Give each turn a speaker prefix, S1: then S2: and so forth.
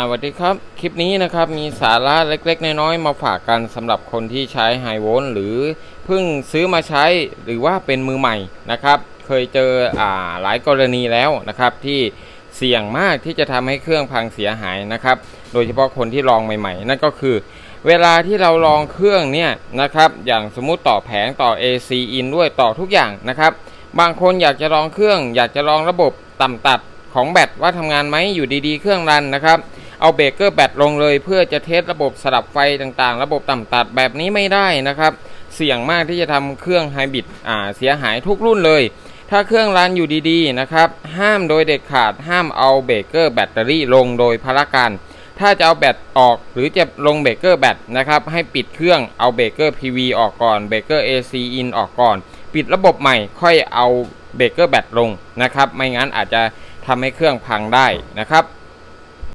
S1: สวัสดีครับ คลิปนี้นะครับมีสาระเล็กๆ น้อยๆ มาฝากกันสำหรับคนที่ใช้ไฮโวลหรือเพิ่งซื้อมาใช้หรือว่าเป็นมือใหม่นะครับ เคยเจออ่าหลายกรณีแล้วนะครับ ที่เสี่ยงมากที่จะทำให้เครื่องพังเสียหายนะครับ โดยเฉพาะคนที่ลองใหม่ๆ นั่นก็คือ เวลาที่เราลองเครื่องเนี่ยนะครับ อย่างสมมุติต่อแผงต่อ AC in ด้วยต่อทุกอย่างนะครับ บางคนอยากจะลองเครื่อง อยากจะลองระบบต่ำตัดของแบตว่าทำงานไหมอยู่ดีๆ เครื่องรันนะครับ เอาเบรกเกอร์แบตลงเลย เพื่อจะเทสระบบสลับไฟต่างๆ ระบบต่ำตัดแบบนี้ไม่ได้นะครับ เสี่ยงมากที่จะทำเครื่องไฮบริดเสียหายทุกรุ่นเลย ถ้าเครื่องรันอยู่ดีๆนะครับห้ามโดยเด็ดขาดห้ามเอาเบรกเกอร์แบตเตอรี่ลงโดยพละการถ้าจะเอาแบตออกหรือจะลงเบรกเกอร์แบตนะครับให้ปิดเครื่องเอาเบรกเกอร์ PV ออกก่อนเบรกเกอร์ AC in ออกก่อน ปิดระบบใหม่ค่อยเอาเบรกเกอร์แบตลงนะครับ ไม่งั้นอาจจะทำให้เครื่องพังได้นะครับ